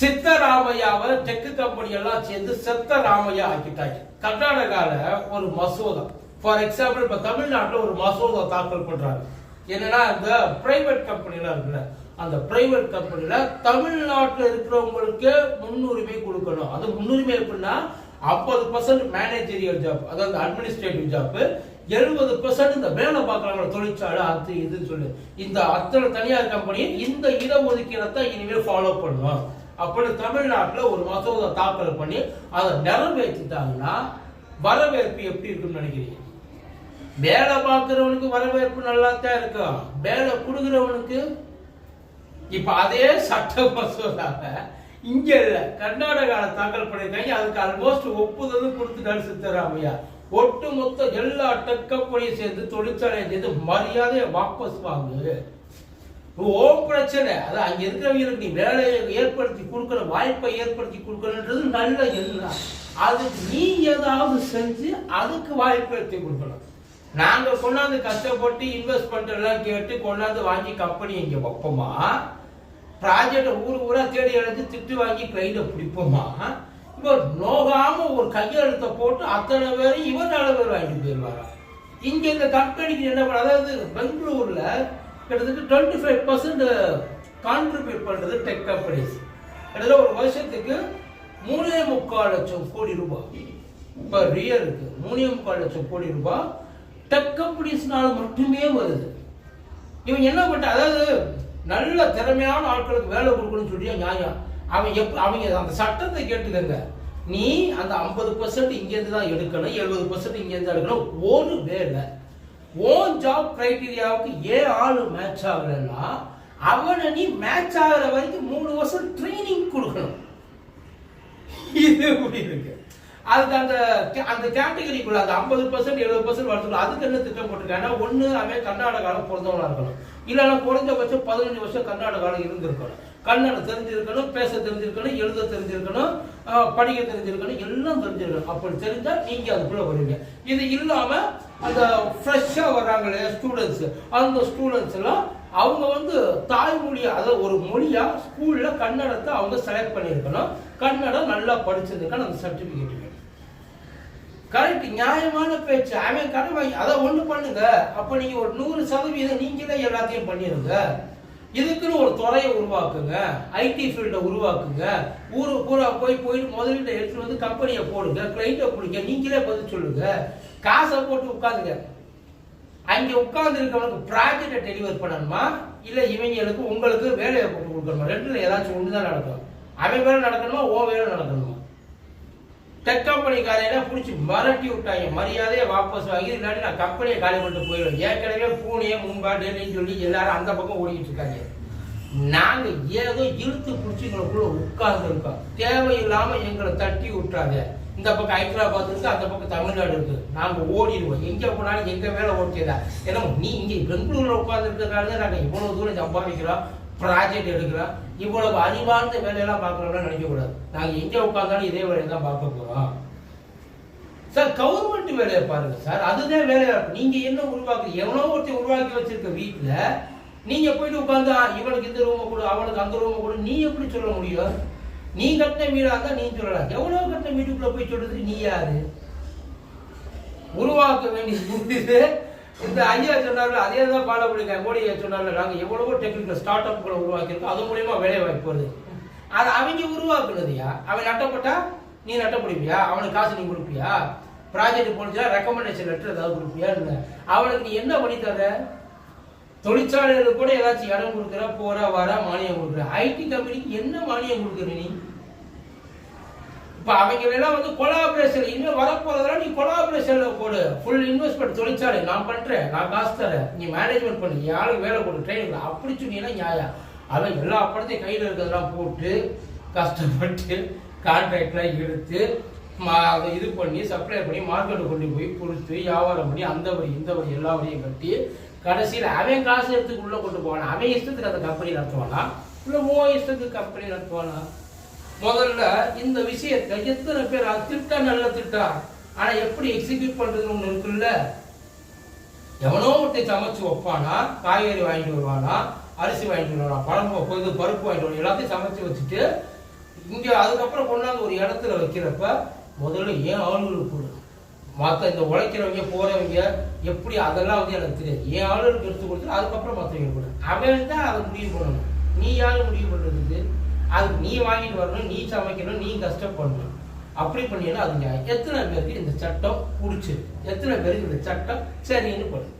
சித்தராமையாவை tech company எல்லாம் சேர்ந்து செத்த ராமையா ஆக்கிட்டாங்க. கர்நாடகால ஒரு மசோதா. ஃபார் எக்ஸாம்பிள் இப்ப தமிழ்நாட்டில் ஒரு மசோதா தாக்கல் பண்றாங்க என்னன்னா இந்த பிரைவேட் கம்பெனிலாம் இருக்குல்ல அந்த பிரைவேட் கம்பெனியில தமிழ்நாட்டில் இருக்கிறவங்களுக்கு முன்னுரிமை கொடுக்கணும். அது முன்னுரிமை எப்படின்னா ஐம்பது பர்சன்ட் மேனேஜரியல் ஜாப் அதாவது அட்மினிஸ்ட்ரேட்டிவ் ஜாப் எழுபது பர்சன்ட் இந்த வேலை பார்க்குறாங்க தொழிற்சாலை அது இதுன்னு சொல்லி. இந்த அத்தனை தனியார் கம்பெனி இந்த இடஒதுக்கீடத்தை இனிமேல் ஃபாலோ பண்ணுவோம் அப்படின்னு தமிழ்நாட்டில் ஒரு மசோதா தாக்கல் பண்ணி அதை நிறைவேற்றிட்டாங்கன்னா வரவேற்பு எப்படி இருக்குன்னு நினைக்கிறீங்க? வேலை பார்க்குறவனுக்கு வரவேற்பு நல்லா தான் இருக்கும். வேலை கொடுக்குறவனுக்கு இப்போ அதே சட்ட மசோதாவை இங்க இல்லை கர்நாடகால தாக்கல் பண்ணியிருக்காங்க. அதுக்கு ஆல்மோஸ்ட் ஒப்புதலும் கொடுத்துட்டாரு சித்தராமையா. ஒட்டுமொத்த எல்லா டெக்கப்படியும் சேர்ந்து தொழிற்சாலையை சேர்ந்து மரியாதையை வாபஸ் வாங்கு ஓ பிரச்சனை அது அங்க இருக்கிறவங்களுக்கு நீ வேலையை ஏற்படுத்தி கொடுக்கற வாய்ப்பை ஏற்படுத்தி கொடுக்கணுன்றது நல்ல எண்ணம். அதுக்கு நீ ஏதாவது செஞ்சு அதுக்கு வாய்ப்பு ஏற்படுத்தி கொடுக்கணும். நாங்க கொண்டாந்து கஷ்டப்பட்டு இன்வெஸ்ட்மெண்ட் எல்லாம் கேட்டு கொண்டாந்து வாங்கி கம்பெனி இங்க வைப்போமா? ப்ராஜெக்ட் ஊர் ஊரா தேடி எடுத்து திட்டு வாங்கி கையில பிடிப்போமா? இவர் நோகாம ஒரு கையெழுத்தை போட்டு அத்தனை பேரும் இவர் நாலு பேர் வாங்கிட்டு போயிடுவாரா இங்க இந்த கம்பெனிக்கு என்ன பண்ண அதாவது பெங்களூர்ல கிட்டத்தட்ட டுவெண்ட்டி ஃபைவ் பர்சன்ட் கான்ட்ரிபியூட் பண்றது டெக் கம்பெனிஸ் கிட்டத்தட்ட ஒரு வருஷத்துக்கு மூணே முக்கால் லட்சம் கோடி ரூபாய். இப்போ ரியருக்கு மூணே முக்கால் லட்சம் கோடி ரூபாய் டெக் கம்பெனிஸ்னால மட்டுமே வருது. இவன் என்ன பண்ண அதாவது நல்ல திறமையான ஆட்களுக்கு வேலை கொடுக்கணும்னு சொல்லி நியாயம் அவன் எப் அவங்க அந்த சட்டத்தை கேட்டுக்கங்க. நீ அந்த ஐம்பது பர்சன்ட் இங்கேருந்து தான் எடுக்கணும் எழுபது பர்சன்ட் இங்கேருந்து எடுக்கணும். ஒரு வேலை. ஓன் ஜாப் கிரைட்டீரியாவுக்கு ஏன் ஆள் மேட்ச் ஆகலைன்னா அவனை நீ மேட்ச் ஆகிற வரைக்கும் மூணு வருஷம் ட்ரைனிங் கொடுக்கணும். இது எப்படி இருக்கு? அதுக்கு அந்த அந்த கேட்டகரிக்குள்ள அந்த ஐம்பது பர்சன்ட் எழுபது பர்சன்ட் வரதுக்குள்ள அதுக்கு என்ன திட்டம் போட்டிருக்காங்கன்னா ஒன்று அவன் கர்நாடகாவில் பிறந்தவனாக இருக்கணும். இல்லைன்னா குறைஞ்சபட்சம் பதினஞ்சு வருஷம் கர்நாடகாவில் இருந்திருக்கணும். கன்னடம் தெரிஞ்சிருக்கணும் பேச தெரிஞ்சிருக்கணும் எழுத தெரிஞ்சிருக்கணும் படிக்க தெரிஞ்சிருக்கணும் எல்லாம் தெரிஞ்சிருக்கணும். அப்படி தெரிஞ்சால் நீங்கள் அதுக்குள்ளே வருவீங்க. இது இல்லாமல் அந்த ஃப்ரெஷ்ஷாக வர்றாங்க இல்லையா ஸ்டூடெண்ட்ஸு அந்த ஸ்டூடெண்ட்ஸ் எல்லாம் அவங்க வந்து தாய்மொழியாக அதாவது ஒரு மொழியாக ஸ்கூலில் கன்னடத்தை அவங்க செலக்ட் பண்ணியிருக்கணும். கன்னடம் நல்லா படிச்சதுக்கான அந்த சர்டிஃபிகேட் வேணும் கரெக்ட் நியாயமான பேச்சு. அவன் கடன் வாங்கி அதை ஒன்று பண்ணுங்க. அப்போ நீங்கள் ஒரு நூறு சதவீதம் நீங்களே எல்லாத்தையும் பண்ணிடுங்க இதுக்குன்னு ஒரு துறையை உருவாக்குங்க. ஐடி ஃபீல்டை உருவாக்குங்க. ஊர் பூரா போய் போய் முதலீட்டை எடுத்துகிட்டு வந்து கம்பெனியை போடுங்க. கிளைண்ட்டை பிடிங்க. நீங்களே பதில் சொல்லுங்கள் காசை போட்டு உட்காந்துங்க அங்க உட்கார்ந்து இருக்கவனுக்கு ப்ராஜெக்டை டெலிவர் பண்ணணுமா? இல்ல இவங்களுக்கு உங்களுக்கு வேலையை போட்டு கொடுக்கணுமா? ரெண்டுல ஏதாச்சும் ஒன்று தான் நடக்கும். அவன் வேலை நடக்கணுமா? ஓ வேலை நடக்கணுமா? டெக் கம்பெனிக்காரையில பிடிச்சி மிரட்டி விட்டாங்க. மரியாதையை வாபஸ் வாங்கி இல்லாட்டி நான் கம்பெனியை காலி பண்ணிட்டு போயிடுவேன். ஏற்கனவே பூனே மும்பா டெல்லின்னு சொல்லி எல்லாரும் அந்த பக்கம் ஓடிக்கிட்டு இருக்காங்க. நாங்க ஏதோ இழுத்து பிடிச்சி எங்களுக்குள்ள உட்கார்ந்து இருக்கோம் தேவையில்லாம எங்களை தட்டி விட்டாங்க இந்த பக்கம் ஹைதராபாத் இருக்கு அந்த பக்கம் தமிழ்நாடு இருக்கு. நாங்க ஓடிடுவோம். எங்க போனாலும் எங்க வேலை ஓடிச்சதா ஏன்னா நீ இங்க பெங்களூர்ல உட்கார்ந்து தான் நாங்க இவ்வளவு தூரம் சம்பாதிக்கிறோம் ப்ராஜெக்ட் எடுக்கிறோம் இவ்வளவு அறிவார்ந்த வேலையெல்லாம் பார்க்கணும்னு நினைக்க கூடாது நாங்க எங்க உட்கார்ந்தாலும் இதே வேலையை தான் பார்க்க போறோம். சார் கவர்மெண்ட் வேலையை பாருங்க சார் அதுதான் வேலை நீங்க என்ன உருவாக்கு எவனோ ஒருத்தர் உருவாக்கி வச்சிருக்க வீட்டுல நீங்க போயிட்டு உட்காந்து இவனுக்கு இந்த ரூமை கொடு அவனுக்கு அந்த ரூமை கொடு. நீ எப்படி சொல்ல முடியும்? நீ கட்டின வீடா இருந்தா நீ சொல்லலாம். எவ்வளவு கட்டின வீட்டுக்குள்ள போய் சொல்றது நீ யாரு? உருவாக்க வேண்டியது இந்த ஐயா சொன்னார்கள் அதே தான் ஃபாலோ பண்ணிருக்கேன் மோடி ஐயா சொன்னார்ல நாங்க எவ்வளவோ டெக்னிக்கல் ஸ்டார்ட் அப்களை உருவாக்கியிருக்கோம். அது மூலியமா வேலை வாய்ப்பு வருது. அது அவங்க உருவாக்குனதுயா? அவன் நட்டப்பட்டா நீ நட்ட பிடிப்பியா அவனுக்கு காசு நீ கொடுப்பியா? ப்ராஜெக்ட் போனுச்சுன்னா ரெக்கமெண்டேஷன் லெட்டர் ஏதாவது கொடுப்பியா? இல்லை. அவனுக்கு நீ என்ன பண்ணி தர தொழிற்சாலைகளுக்கு கூட ஏதாச்சும் இடம் கொடுக்குற போற வர மானியம் கொடுக்குற. ஐடி கம்பெனிக்கு என்ன மானியம் கொடுக்குற நீ? இப்ப அவங்க எல்லாம் வந்து கொலாபரேஷன் இன்னும் வரப்போறதெல்லாம் நீ கொலாபரேஷன்ல போடு. ஃபுல் இன்வெஸ்ட்மெண்ட் தொழிற்சாலை நான் பண்றேன் நான் காசு தரேன். நீ மேனேஜ்மெண்ட் பண்ணு யாருக்கு வேலை கொடு ட்ரைனிங் அப்படி சொன்னீங்கன்னா நியாயம். அவன் எல்லா படத்தையும் கையில் இருக்கிறதெல்லாம் போட்டு கஷ்டப்பட்டு கான்ட்ராக்ட்லாம் எடுத்து மா- அதை இது பண்ணி சப்ளை பண்ணி மார்க்கெட்டு கொண்டு போய் கொடுத்து வியாபாரம் பண்ணி அந்த வரி இந்த வரி எல்லா வரியும் கட்டி கடைசியில் அவன் காசு எடுத்து உள்ளே கொண்டு போகலாம் அவன் இஷ்டத்துக்கு அந்த கம்பெனி நடத்துவானா? இல்லை ஓ இஷ்டத்துக்கு கம்பெனி நடத்துவானா? முதல்ல இந்த விஷயத்தை எத்தனை பேர் திட்டா நல்ல திட்டா? ஆனால் எப்படி எக்ஸிக்யூட் பண்ணுறதுன்னு ஒன்று இருக்குல்ல? எவனோ ஒருத்தன் சமைச்சு வைப்பானா காய்கறி வாங்கிட்டு வருவானா அரிசி வாங்கிட்டு வருவானா பழம் பொழுது பருப்பு வாங்கிட்டு வருவானா எல்லாத்தையும் சமைச்சு வச்சுட்டு இங்கே அதுக்கப்புறம் கொண்டாந்து ஒரு இடத்துல வைக்கிறப்ப முதல்ல ஏன் ஆளுகளுக்கு கொடு மற்ற இந்த உழைக்கிறவங்க போறவங்க எப்படி அதெல்லாம் வந்து எனக்கு தெரியாது. என் ஆளுநருக்கு எடுத்து கொடுத்து அதுக்கப்புறம் மற்றவங்க கூட. அவன் தான் அதை முடிவு பண்ணணும். நீ யாரு முடிவு பண்ணுறதுக்கு அதுக்கு நீ வாங்கிட்டு வரணும் நீ சமைக்கணும் நீ கஷ்டப்படணும். அப்படி பண்ணீங்கன்னா அது நியாயம். எத்தனை பேருக்கு இந்த சட்டம் பிடிச்சிருக்கு? எத்தனை பேருக்கு இந்த சட்டம் சரின்னு பண்ணு